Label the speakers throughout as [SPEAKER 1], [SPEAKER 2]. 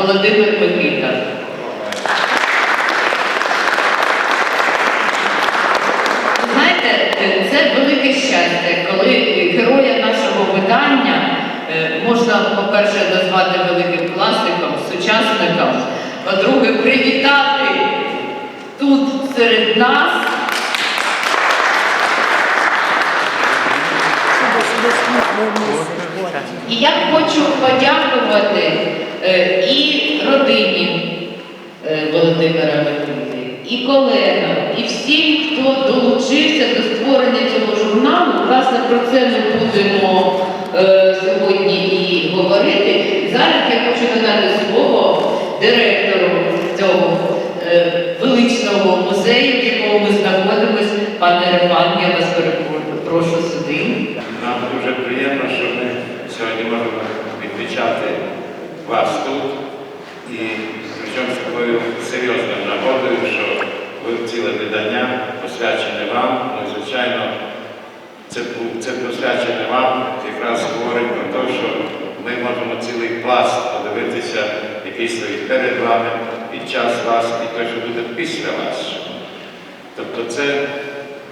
[SPEAKER 1] Володимир Микита. Знаєте, це велике щастя, коли героя нашого видання е, можна, по-перше, назвати великим класиком, сучасником, по-друге, привітати тут серед нас. І я хочу подякувати і родині е, Володимира Микити, і колегам, і всім, хто долучився до створення цього журналу. Власне, про це ми будемо е, сьогодні і говорити. Зараз я хочу надати слово директору цього е, величного музею, в якому ми знаходимося. Пане Роман, я вас прошу сюди.
[SPEAKER 2] Нам дуже приємно, що ми сьогодні можемо відмічати вас тут і причому з такою серйозною нагодою, що ви ціле видання посвячене вам. Ну, і, звичайно, це, це посвячене вам якраз говорить про те, що ми можемо цілий пласт подивитися, який стоїть перед вами, під час вас і те, що буде після вас. Тобто це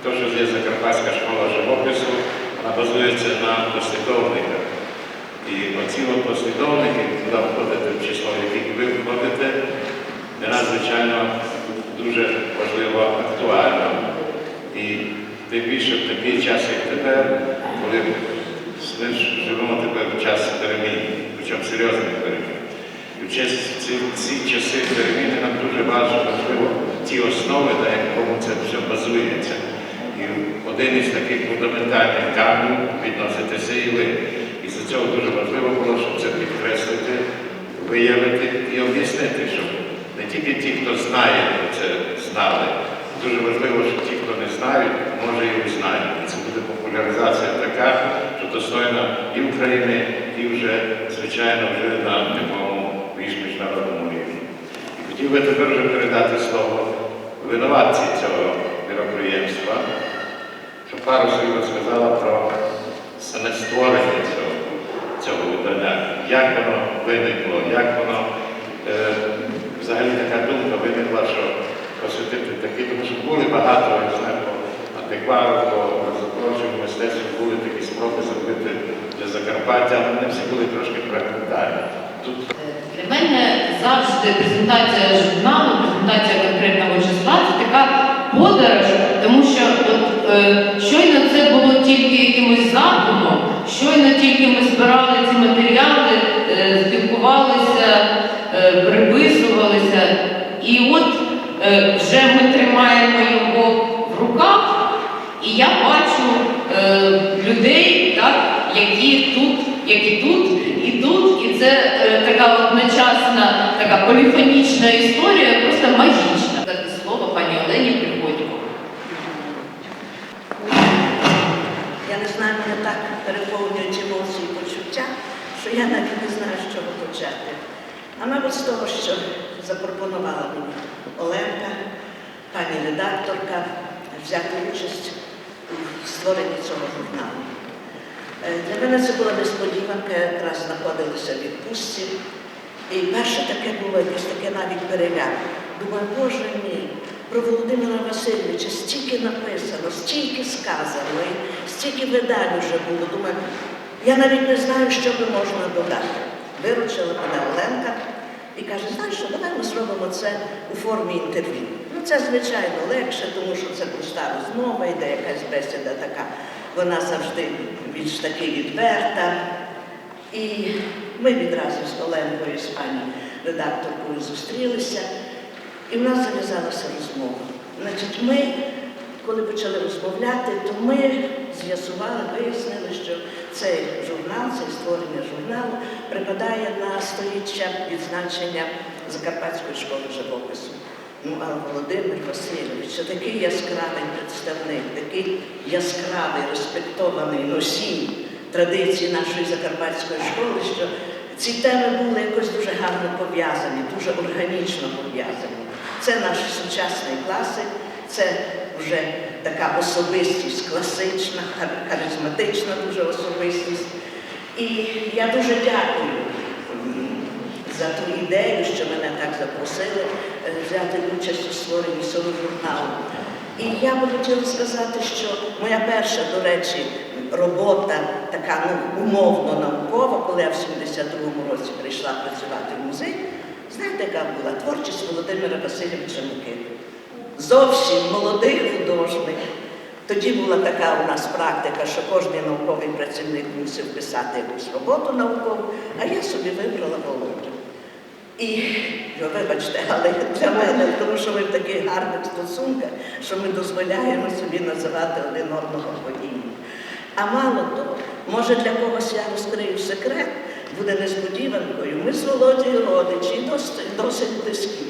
[SPEAKER 2] те, що є Закарпатська школа живопису, вона базується на послідовниках. І оці послідовники, куди входите в число, яких ви входите, для нас, звичайно, дуже важливо актуально. І тим більше в такий час, як тепер, коли ми живемо тепер в час перемін, причому серйозних перемін. І в ці, ці часи переміни нам дуже важливо ті основи, на якому це все базується. І один із таких фундаментальних камнів відноситися і ви. І за цього дуже важливо було, щоб це підкреслити, виявити і об'яснити, щоб не тільки ті, хто знає, це знали. Дуже важливо, щоб ті, хто не знають, може і узнають. Це буде популяризація така, що достойна і України, і вже, звичайно, вже на такому більш міжнародному рівні. І хотів би тепер вже передати слово винуватці цього мероприємства, щоб пару слів розказала про саме створення цього, видання, як воно виникло, як воно е, взагалі така думка виникла, що посвятити такі, тому що були багато, я знаю, по антиквару, по запрошенню мистецтву були такі спроби зробити для Закарпаття, але вони всі були трошки фрагментарні. Тут
[SPEAKER 1] Для мене завжди презентація журналу, презентація конкретного числа це така подорож, тому що от, е, щойно це було тільки якимось задумом, щойно тільки ми збирали ці матеріали, е, спілкувалися, е, приписувалися, і от е, вже ми тримаємо його в руках, і я бачу людей, так, які тут, які тут і тут, і це така одночасна, така поліфонічна історія, просто магічна.
[SPEAKER 3] Я не так переповнюють емоції і почуття, що я навіть не знаю, з чого почати. А мабуть, з того, що запропонувала мені Оленка, пані редакторка, взяти участь у створенні цього журналу. Е, Для мене це була несподіванка, я якраз знаходилася в відпустці. І перше таке було якесь таке навіть переляк. Думаю, Боже мій, про Володимира Васильовича стільки написано, стільки сказано, стільки видань вже було. Думаю, я навіть не знаю, що би можна додати. Виручила мене Оленка і каже, знаєш що, давай ми зробимо це у формі інтерв'ю. Ну, це, звичайно, легше, тому що це проста розмова, йде якась бесіда така, вона завжди більш таки відверта. І ми відразу з Оленкою, з пані редакторкою зустрілися, і в нас зав'язалася розмова. Значить, ми, коли почали розмовляти, то ми з'ясували, вияснили, що цей журнал, це створення журналу припадає на сторіччя відзначення Закарпатської школи живопису. Ну, а Володимир Васильович це такий яскравий представник, такий яскравий, респектований носій традиції нашої закарпатської школи, що ці теми були якось дуже гарно пов'язані, дуже органічно пов'язані. Це наш сучасний класик, це вже така особистість класична, харизматична дуже особистість. І я дуже дякую за ту ідею, що мене так запросили е, взяти участь у створенні цього журналу. І я би хотіла сказати, що моя перша, до речі, робота така ну, умовно наукова, коли я в 72-му році прийшла працювати в музей, знаєте, яка була творчість Володимира Васильовича Микити. Зовсім молодий художник. Тоді була така у нас практика, що кожен науковий працівник мусив писати якусь роботу наукову, а я собі вибрала Володю. І вибачте, але для мене, тому що ми в таких гарних стосунках, що ми дозволяємо собі називати один одного по. А мало того, може для когось я розкрию секрет, буде несподіванкою. Ми з Володією родичі досить, досить близькі,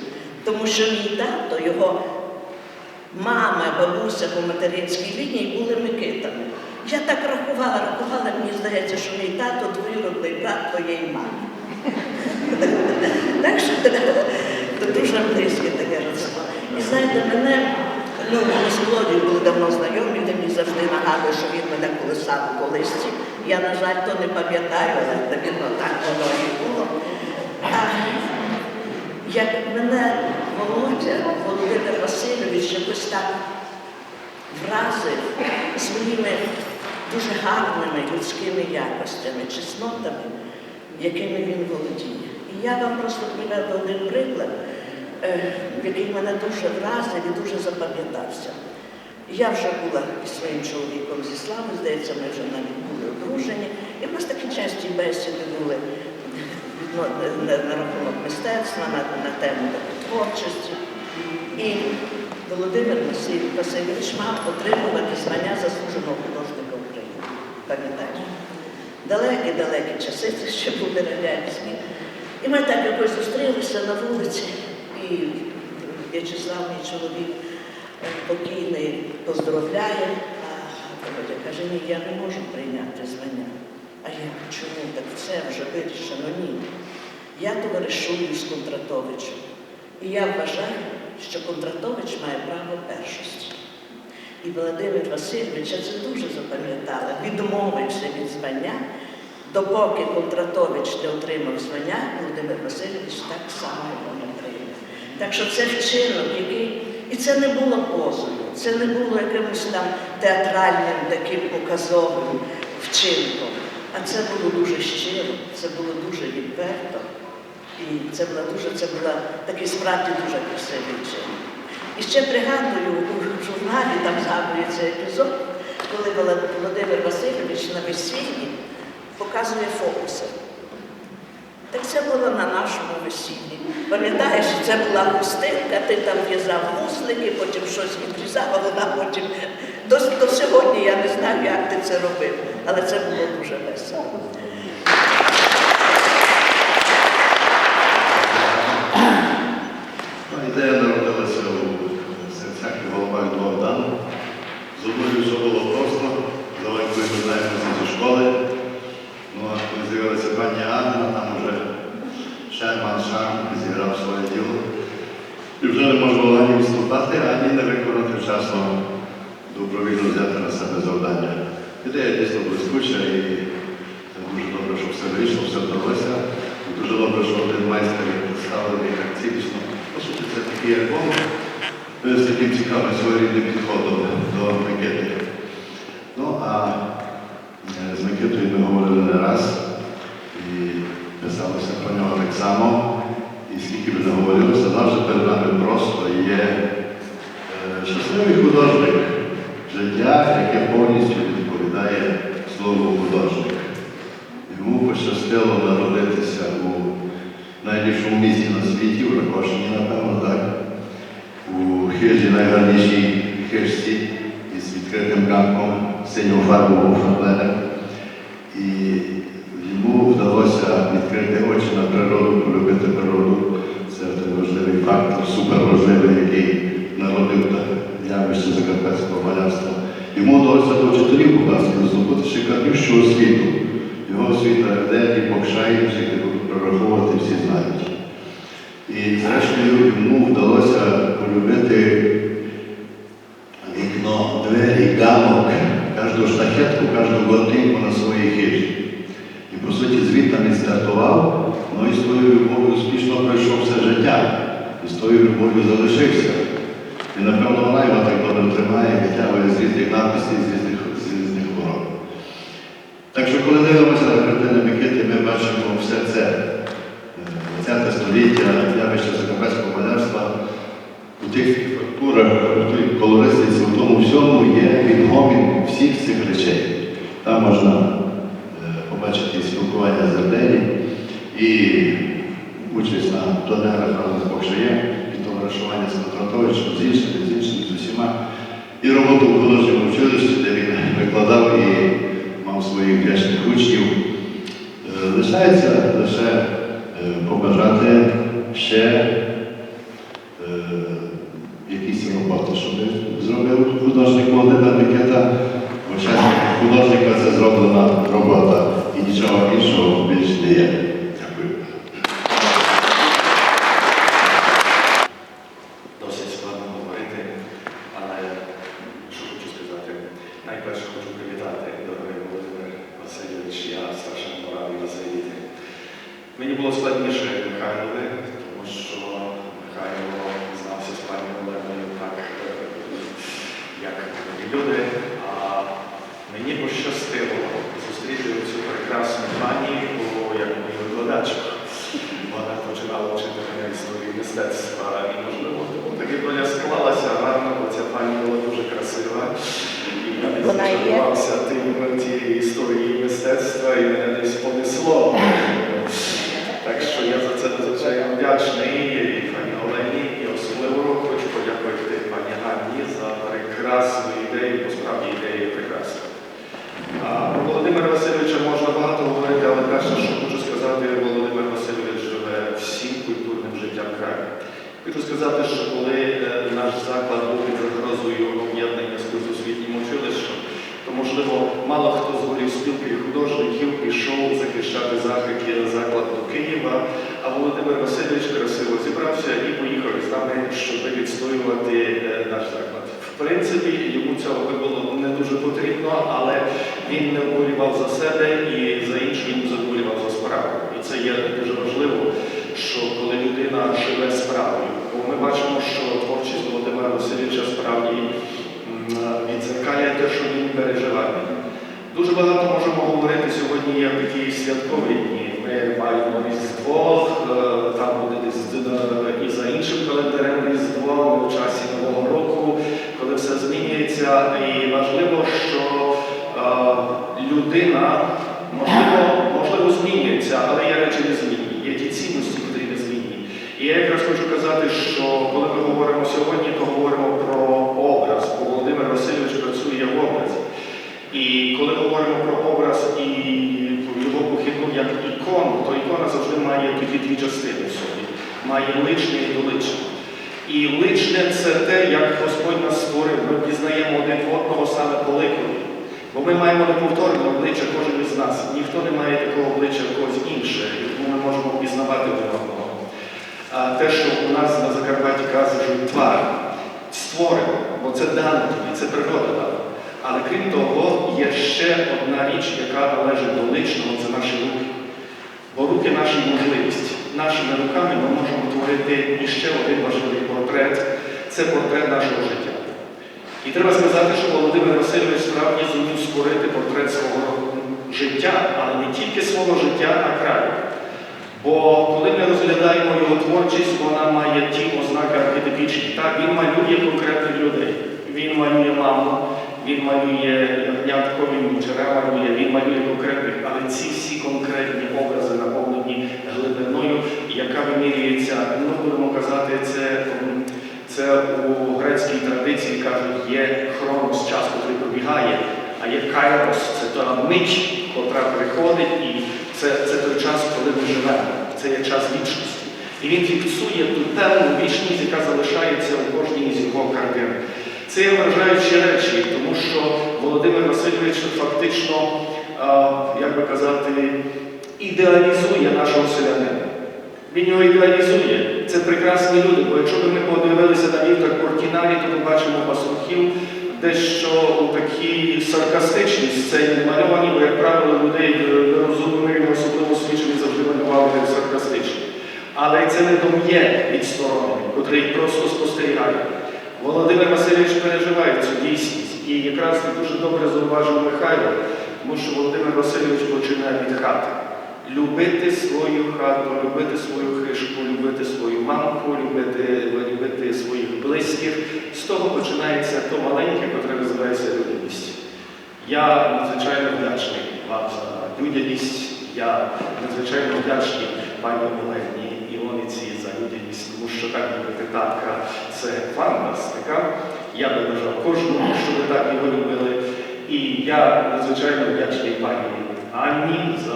[SPEAKER 3] тому що мій тато, його мама, бабуся по материнській лінії були Микитами. Я так рахувала, рахувала, мені здається, що мій тато двоюродний брат твоєї мами. Так що це дуже близьке таке родство. І знаєте, мене, ну, ми з Володією були давно знайомі, він мені завжди нагадує, що він мене колисав у колисці. Я, на жаль, то не пам'ятаю, але так воно і було. А як мене Володя, Володимир Васильович якось так вразив своїми дуже гарними людськими якостями, чеснотами, якими він володіє. І я вам просто приведу один приклад, е, який мене дуже вразив і дуже запам'ятався. Я вже була із своїм чоловіком зі слави, здається, ми вже навіть були одружені. І в нас такі часті бесіди були ну, на рахунок мистецтва, на, на тему творчості. І Володимир Василь- Васильович мав отримувати звання заслуженого художника України. Пам'ятаєш? Далекі-далекі часи, це ще були радянські. І ми так якось зустрілися на вулиці, і В'ячеслав, мій чоловік, е, покійний, поздоровляє, а каже, ні, я не можу прийняти звання. А я чому так все вже вирішено? Ні. Я товаришую з Кондратовичем. І я вважаю, що Кондратович має право першості. І Володимир Васильович, я це дуже запам'ятала, відмовився від звання, допоки Кондратович не отримав звання, Володимир Васильович так само його не прийняв. Так що це вчинок, який. І це не було позою, це не було якимось там театральним таким показовим вчинком. А це було дуже щиро, це було дуже відверто. І це була дуже, це була такий справді дуже красивий вчинок. І ще пригадую, у журналі там згадується епізод, коли Володимир Васильович на весіллі показує фокуси. Так це було на нашому весіллі. Пам'ятаєш, це була хустинка, ти там в'язав вуслики, потім щось відрізав, а вона потім. До, до сьогодні я не знаю, як ти це робив, але це було дуже весело.
[SPEAKER 4] Ідея народилася у серцях і головах Богдану. З одною все було просто, з Оленкою ми знаємося зі школи. Ну, а коли з'явилася пані Анна, там вже Шерман Шарм зіграв своє діло. І вже не можна було ані вступати, ані не виконати вчасно добровільно взяти на себе завдання. Ідея дійсно блискуча і дуже добре, що все вийшло, все вдалося. Дуже добре, що один майстер представлений так цілісно. По це такий альбом е, з таким цікавим своєрідним підходом до Микити. Ну, а е, з Микитою ми говорили не раз і писалося про нього так само. І скільки би не говорилося, завжди перед нами просто є е, щасливий художник, життя, яке повністю відповідає слову художник. Йому пощастило у найліпшому місті на світі, у Ракошині, напевно, так, у хижі найгарнішій хижці із відкритим ганком, синього фарбового фарбленем. І йому вдалося відкрити очі на природу, полюбити природу. Це важливий фактор, суперважливий, який народив та явище закарпатського малярства. Йому вдалося до вчителів показати здобути шикарнющу освіту. Його освіта де і покшає, всі будуть прораховувати, всі знають. І зрештою йому вдалося полюбити вікно, двері, ганок, кожну шахетку, кожну гвинтинку на своїй хижі. І по суті звідти він стартував, ну і з тою любов'ю успішно пройшов все життя. І з тою любов'ю залишився. І напевно вона його так добре тримає, витягує з різних надписів, з різних, ворог. Так що, коли дивимося на картини Микити, ми бачимо все це. Е, 20 століття, явище закарпатського малярства у тих фактурах, у тій колористиці, у тому всьому є відгомін всіх цих речей. Там можна е, побачити спілкування з Ардені, і участь на пленерах разом з Бокшаєм, і товаришування з Контратовичем, з іншими, з іншими, з усіма. І роботу в художньому училищі, де він викладав і мав своїх вдячних учнів. Е, Лишається лише е, побажати ще е, якісь роботи, щоб зробив художник Володимир Микита, чесно, художника це зроблена робота і нічого іншого більш не є. Дякую.
[SPEAKER 5] Досить складно говорити, але що хочу сказати. Найперше хочу привітати, дорогий Володимир Васильович, я страшенно радий вас завіти. Мені було складніше як Михайлові, тому що Михайло знався з пані Оленою так, е, як і люди, а мені пощастило зустріти цю прекрасну пані, бо як мою викладачку. Вона починала вчити мене історії мистецтва і можливо таки доля склалася гарно, бо ця пані була дуже красива. І я десь
[SPEAKER 3] Вона є.
[SPEAKER 5] зачарувався тим тієї історії мистецтва і мене десь понесло. Так що я за це надзвичайно вдячний і пані Олені, і особливо хочу подякувати пані Ганні за прекрасну ідею, бо справді ідея є прекрасна. А Про Володимира Васильовича можна багато говорити, але перше, що хочу сказати, Володимир Васильович живе всім культурним життям краю. Хочу сказати, що коли е, наш заклад був під загрозою об'єднання з культосвітнім училищем, то, можливо, мало хто з голів спілки художників пішов захищати захід заклад до Києва, а Володимир Васильович красиво зібрався і поїхав з нами, щоб відстоювати е, наш заклад. В принципі, йому цього було не дуже потрібно, але він не вболівав за себе і за інших він заболівав за справу. І це є дуже важливо, що коли людина живе справою, ми бачимо, що творчість Володимира Васильовича справді відзеркає те, що він переживає. Дуже багато можемо говорити сьогодні як такі святкові дні. Ми маємо Різдво, е, там буде е, і за іншим календарем Різдво, ми в часі Нового року, коли все змінюється. І важливо, що е, людина можливо, можливо змінюється, але є речі не змінні. Є ті цінності, які не змінні. І я якраз хочу казати, що коли ми говоримо сьогодні, то говоримо про образ, бо Володимир Васильович працює в образі. І коли говоримо про образ і його похідну як ікону, то ікона завжди має тоді дві частини в собі. Має личне і доличне. І личне це те, як Господь нас створив, ми пізнаємо один одного саме по. Бо ми маємо неповторне обличчя кожен із нас. Ніхто не має такого обличчя в когось інше, тому ми можемо пізнавати один одного. А те, що у нас на Закарпатті кажуть твар, створено, бо це дано тобі, це природа дана. Але крім того, є ще одна річ, яка належить до личного, це наші руки. Бо руки наші можливість. Нашими руками ми можемо творити іще один важливий портрет це портрет нашого життя. І треба сказати, що Володимир Васильович справді зумів створити портрет свого життя, але не тільки свого життя, а краю. Бо коли ми розглядаємо його творчість, вона має ті ознаки архетипічні. Так, він малює конкретних людей. Він малює маму, він малює ягнятко, він малює, він малює конкретних, але ці всі конкретні образи наповнені глибиною, яка вимірюється, ну будемо казати, це, це у грецькій традиції кажуть, є хронос, час, який пробігає, а є кайрос, це та мить, котра приходить, і це, це той час, коли ми живемо. Це є час вічності. І він фіксує ту темну вічність, яка залишається у кожній з його картин. Це є вражаючі речі, тому що Володимир Васильович фактично, як би казати, ідеалізує нашого селянина. Він його ідеалізує. Це прекрасні люди, бо якщо ми подивилися на вівтар Портінарі, то бачимо пастухів дещо у такій саркастичній сцені намальовані, бо, як правило, людей розумними, особливо свідчені завжди малювали саркастично. Але це не дом'є відсторонений, котрий просто спостерігає. Володимир Васильович переживає цю дійсність. І якраз дуже добре зауважив Михайло, тому що Володимир Васильович починає від хати. Любити свою хату, любити свою хишку, любити свою мамку, любити, любити своїх близьких. З того починається то маленьке, котре називається людяність. Я надзвичайно вдячний вам за людяність. Я надзвичайно вдячний пані Олені Іониці за людяність, тому що так любити татка це фантастика. Я би бажав кожному, щоб ви так його любили. І я надзвичайно вдячний пані Анні за,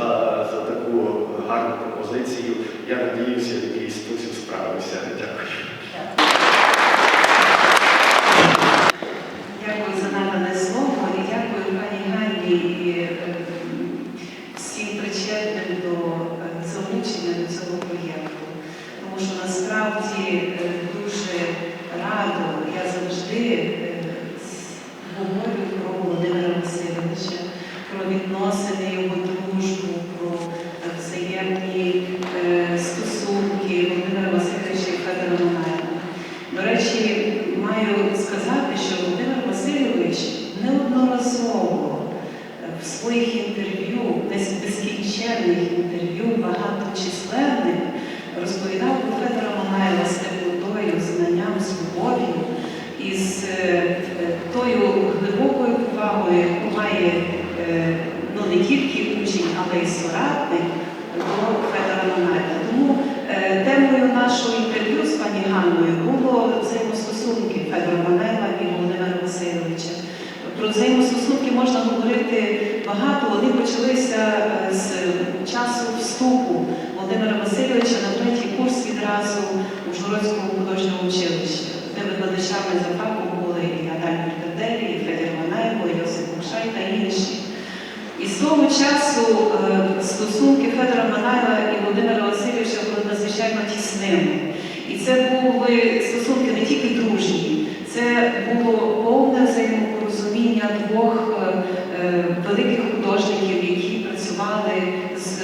[SPEAKER 5] за таку гарну пропозицію. Я надіюся, в якийсь спосіб справився. Дякую
[SPEAKER 6] за надане слово і дякую пані Ганні і е, всім причетним до е, залучення до цього проєкту. Тому що насправді е, дуже радо я завжди е, с- говорю про Володимира Васильовича, про відносини його дружбу, про е, взаємні е, стосунки Володимира Васильовича і Федора Михайловна. До речі, маю сказати, що Володимир Васильович неодноразово е, в своїх інтерв'ю, десь безкінченних інтерв'ю, багаточисленних, розповідав про Федора Мангайла з теплотою, знанням, з любов'ю і з е, е, тою глибокою повагою, яку має ну, не тільки учень, але й соратник до Федора Мангайла. Тому темою нашого інтерв'ю з пані Ганною було взаємостосунки Федора Манайла і Володимира Васильовича. Про взаємостосунки можна говорити багато. Вони почалися е, з часу вступу Володимира Васильовича на третій курс відразу у Жородському художньому училищі, де викладачами за фахом були і Наталь Пердаделі, і Федір Манайло, і Йосип Кушай та інші. І з того часу е, стосунки Федора Манайла і Володимира Васильовича були надзвичайно тісними. І це були стосунки не тільки дружні, це було повне взаємопорозуміння двох е, е, великих художників, які працювали з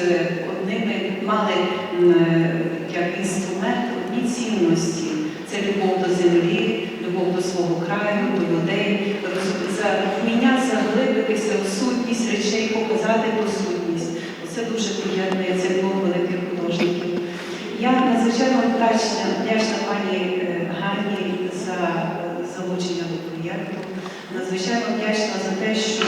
[SPEAKER 6] одними, мали е, як інструмент одні цінності. Це любов до землі, любов до свого краю, до людей, вміння заглибитися в сутність речей, показати ту сутність. Оце дуже приєднує цих двох великих художників. Я надзвичайно вдячна, вдячна пані е, Ганні за е, залучення до проєкту. Надзвичайно вдячна за те, що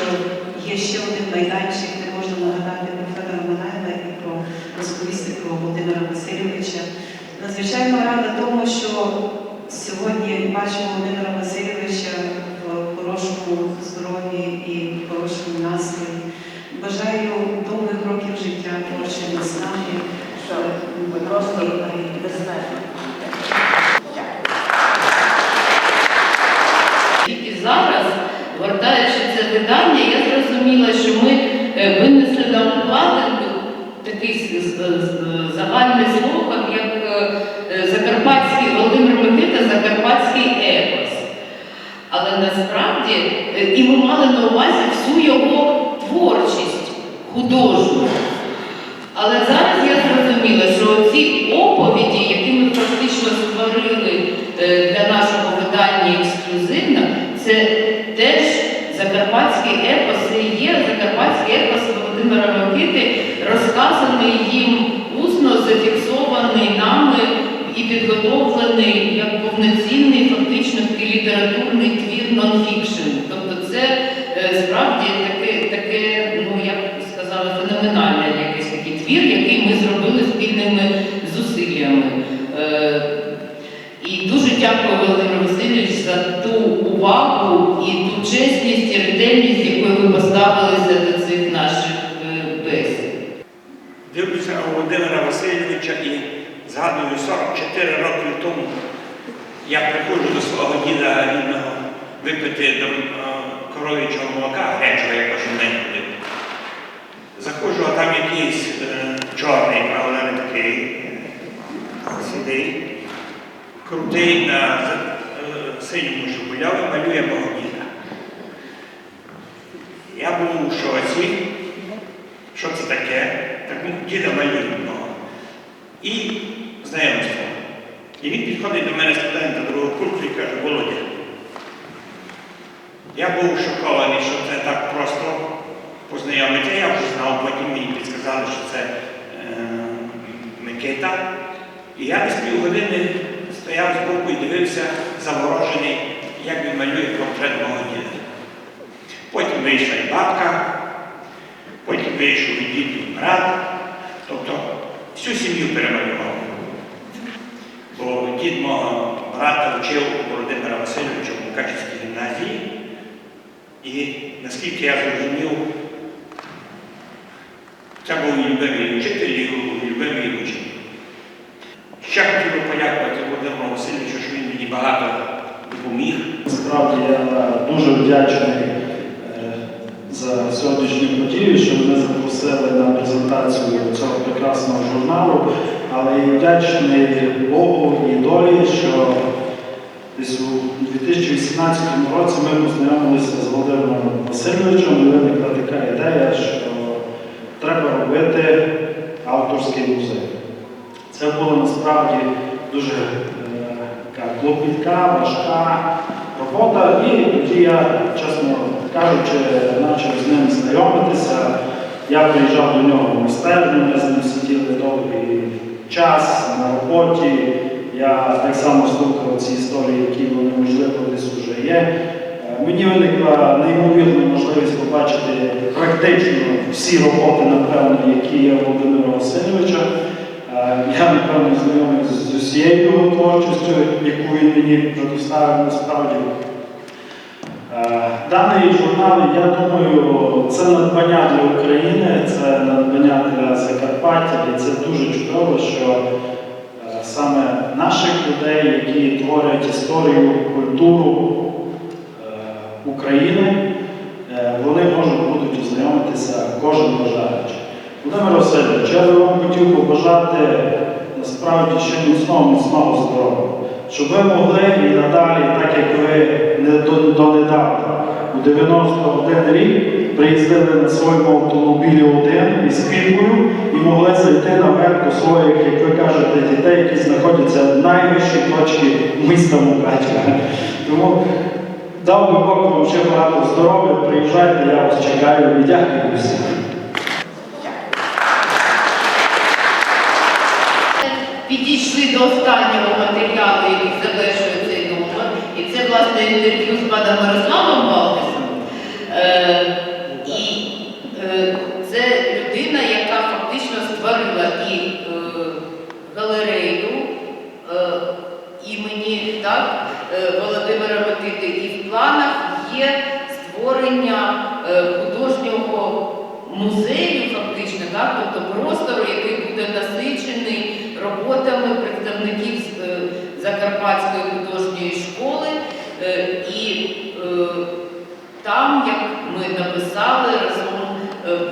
[SPEAKER 6] є ще один майданчик, де можна нагадати про Федора Манайла і про розповісти про Володимира Васильовича. Надзвичайно рада тому, що сьогодні бачимо Володимира Васильовича в хорошому здоров'ї і в хорошому настрої. Бажаю довгих років життя, творчої наснаги.
[SPEAKER 3] Що просто безмежно.
[SPEAKER 1] Тільки зараз, гортаючи це видання, я зрозуміла, що ми е, винесли на вкладинку такий з- з- з- загальний слухав, як е, е, Закарпатський Володимир Микита, Закарпатський епос. Але насправді е, і ми мали на увазі всю його творчість художню. Але зараз я зрозуміла, що ці оповіді, які ми фактично створили е, для нашого видання ексклюзивно, це теж закарпатський епос, це є закарпатський епос Володимира Микити, розказаний їм усно, зафіксований нами і підготовлений як повноцінний фактично такий літературний твір нонфікшн. Тобто це е, справді таке, таке, ну я б сказала, феноменальне якийсь такий твір, який ми зробили спільними зусиллями. Е, І дуже дякую Володимир Васильович за ту увагу і ту чесність і ретельність, якою ви поставилися до цих наших е, бесід.
[SPEAKER 7] Дивлюся на Володимира Васильовича і Згадую, 44 роки тому я приходжу до свого діда рідного випити до е, коров'ячого молока, гарячого я кожен день ходив. Заходжу, а там якийсь е, чорний, правда, не такий сидить, крутий на е, синьому жигуляві малює мого діда. Я був у шоці, що це таке, так діда малює мого. І знайомство. І він підходить до мене студента другого курсу і каже, Володя. Я був шокований, що це так просто познайомитися. Я вже знав, потім мені підказали, що це е, Микита. І я десь півгодини стояв збоку і дивився, заворожений, як він малює портрет мого діда. Потім вийшла і бабка, потім вийшов і дід, і брат. Тобто всю сім'ю перемалював. Бо дід брата вчив Володимира Васильовича в Мукачівській гімназії. І наскільки я зрозумів, це був любимий вчитель, і любимий учень. Ще хотів би подякувати Володимиру Васильовичу, що він мені багато допоміг.
[SPEAKER 8] Справді я дуже вдячний е, за сьогоднішню подію, що мене запросили на презентацію цього прекрасного журналу, але і вдячний Богу і долі, що у 2018 році ми познайомилися з Володимиром Васильовичем і виникла така ідея, що треба робити авторський музей. Це була насправді дуже е, така клопітка, важка робота, і тоді я, чесно кажучи, почав з ним знайомитися. Я приїжджав до нього в майстерню, ми з ним сиділи довгий час на роботі. Я так само слухав ці історії, які вони можливо десь вже є. Е, Мені виникла неймовірна можливість побачити практично всі роботи, напевно, які є Володимира Васильовича. Е, Я, напевно, знайомий з усією його творчістю, яку він мені предоставив насправді. Даний журнал, я думаю, це надбання для України, це надбання для Закарпаття, і це дуже чудово, що е, саме наших людей, які творять історію, культуру е, України, е, вони можуть будуть ознайомитися кожен бажаючий. Володимир Васильович, я би вам хотів побажати насправді ще міцного, міцного здоров'я, щоб ви могли і надалі, так як ви не донедавна, у 91 рік приїздили на своєму автомобілі один із спілкою і могли зайти наверх до своїх, як ви кажете, дітей, які знаходяться в найвищій точці міста Мукачева. Тому дав би Бог вам ще багато здоров'я, приїжджайте, я вас чекаю і дякую всім.
[SPEAKER 1] Підійшли до останнього матеріалу, який завершує цей номер. І це, власне, інтерв'ю з паном Мирославом Валдесом. Е, і е, це людина, яка фактично створила і е, галерею е, імені так, е, Володимира Микити. І в планах є створення е, художнього музею, фактично, так, тобто простору, який буде насичений роботами представників е, Закарпатської художньої школи. Е, І там, як ми написали разом,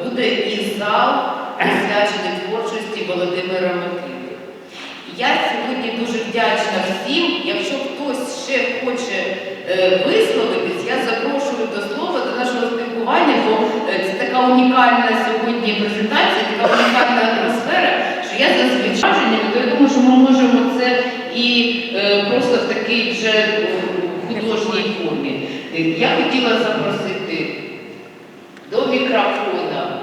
[SPEAKER 1] буде і зал, присвячений творчості Володимира Микити. Я сьогодні дуже вдячна всім. Якщо хтось ще хоче висловитись, я запрошую до слова, до нашого спілкування, бо е, це така унікальна сьогодні презентація, така унікальна атмосфера, що я зазвичай, то я думаю, що ми можемо це і е, просто в такій вже е, художній формі. Е, Я хотіла запросити до мікрофона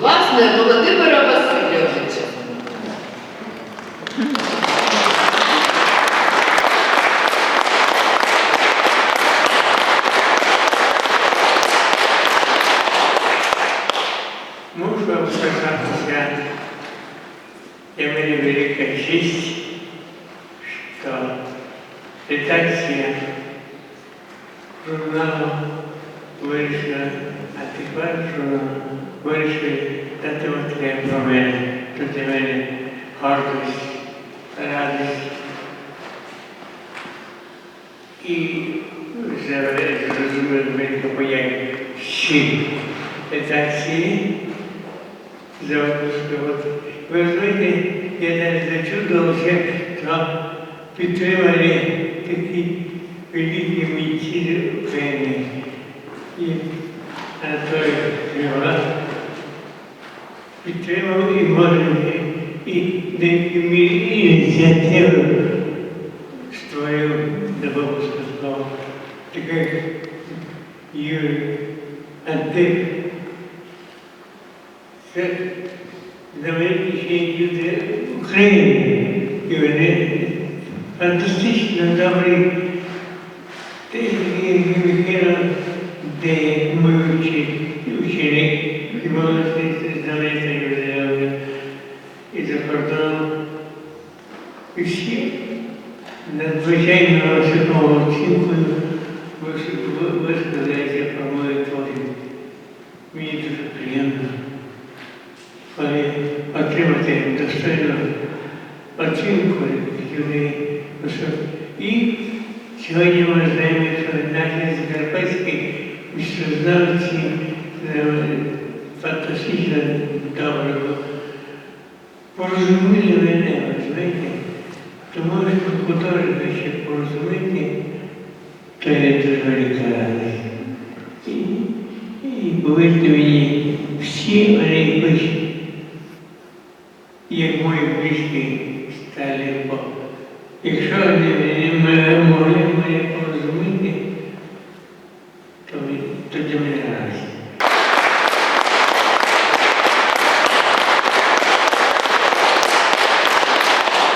[SPEAKER 1] власне Володимира Васильовича.
[SPEAKER 9] Мушу вам сказати, для мене велика честь, що редакція журналу вирішила, а тепер журнал вирішили дати отле про мене, що для мене гордость, радость. І зрозуміли велике поняття всі. Це всі запуску. Ви розумієте, я навіть зачудувався, що підтримали такі великі митці України. І Анатолій Григора підтримав і може і деякі мірі ініціативи створив Добровольську справу. Таких Юрій Антип. Це знаменитіші люди України. І вони фантастично добрі. Ти Михайло, де мій ученик, і молодці знаменитий люди, і за кордоном. І всі надзвичайно високого оцінкою висказалися про мою творі. Дуже отримати достойну оцінку людей. І сьогодні ми знаємо, що наші закарпатські місцезнавці е, фантастично добре порозуміли мене, розумієте? Тому що художника ще порозуміти, то є дуже. І, і повірте мені, всі вони як мої близькі